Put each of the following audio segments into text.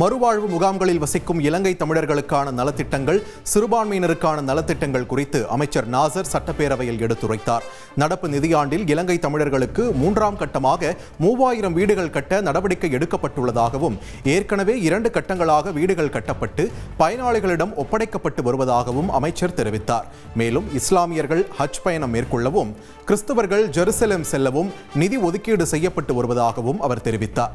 மறுவாழ்வு முகாம்களில் வசிக்கும் இலங்கை தமிழர்களுக்கான நலத்திட்டங்கள் சிறுபான்மையினருக்கான நலத்திட்டங்கள் குறித்து அமைச்சர் நாசர் சட்டப்பேரவையில் எடுத்துரைத்தார். நடப்பு நிதியாண்டில் இலங்கை தமிழர்களுக்கு மூன்றாம் கட்டமாக மூவாயிரம் வீடுகள் கட்ட நடவடிக்கை எடுக்கப்பட்டுள்ளதாகவும் ஏற்கனவே இரண்டு கட்டங்களாக வீடுகள் கட்டப்பட்டு பயனாளிகளிடம் ஒப்படைக்கப்பட்டு வருவதாகவும் அமைச்சர் தெரிவித்தார். மேலும் இஸ்லாமியர்கள் ஹஜ் பயணம் மேற்கொள்ளவும் கிறிஸ்தவர்கள் ஜெருசலேம் செல்லவும் நிதி ஒதுக்கீடு செய்யப்பட்டு வருவதாகவும் அவர் தெரிவித்தார்.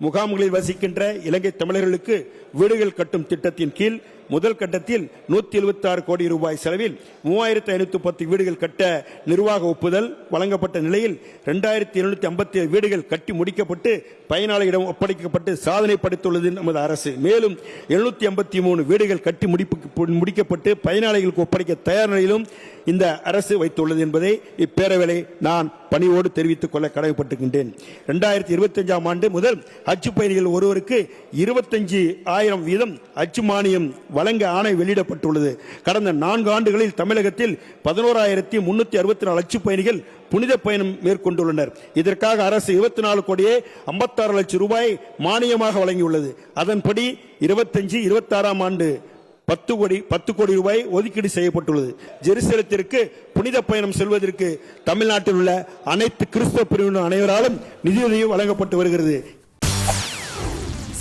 முகாம்களில் வசிக்கின்ற இலங்கை தமிழர்களுக்கு வீடுகள் கட்டும் திட்டத்தின் கீழ் முதல் கட்டத்தில் நூத்தி எழுபத்தி ஆறு கோடி ரூபாய் செலவில் மூவாயிரத்தி ஐநூத்தி பத்து வீடுகள் கட்ட நிர்வாக ஒப்புதல் வழங்கப்பட்ட நிலையில் இரண்டாயிரத்தி எழுநூத்தி ஐம்பத்தி ஏழு வீடுகள் கட்டி முடிக்கப்பட்டு பயனாளியிடம் ஒப்படைக்கப்பட்டு சாதனை படைத்துள்ளது நமது அரசு. மேலும் எழுநூத்தி ஐம்பத்தி மூணு வீடுகள் கட்டி முடிப்பு முடிக்கப்பட்டு பயனாளிகளுக்கு ஒப்படைக்க தயார் நிலையிலும் இந்த அரசு வைத்துள்ளது என்பதை இப்பேரவையை நான் பணியோடு தெரிவித்துக் கொள்ள கடமைப்பட்டிருக்கின்றேன். இரண்டாயிரத்தி இருபத்தி அஞ்சாம் ஆண்டு முதல் அச்சு பயணிகள் ஒருவருக்கு இருபத்தஞ்சு ஆயிரம் வீதம் அச்சு மானியம் வழங்க ஆணை வெளியிடப்பட்டுள்ளது. கடந்த நான்கு ஆண்டுகளில் தமிழகத்தில் பதினோராயிரத்தி முன்னூத்தி அறுபத்தி நாலு லட்ச பயணிகள் புனித பயணம் மேற்கொண்டுள்ளனர். இதற்காக அரசு இருபத்தி நாலு கோடியே ஐம்பத்தாறு லட்சம் ரூபாய் மானியமாக வழங்கியுள்ளது. அதன்படி இருபத்தஞ்சு இருபத்தாறாம் ஆண்டு பத்து கோடி பத்து கோடி ரூபாய் ஒதுக்கீடு செய்யப்பட்டுள்ளது. ஜெருசலத்திற்கு புனித பயணம் செல்வதற்கு தமிழ்நாட்டில் உள்ள அனைத்து கிறிஸ்தவ பிரிவினர் அனைவராலும் நிதியுதவி வழங்கப்பட்டு வருகிறது.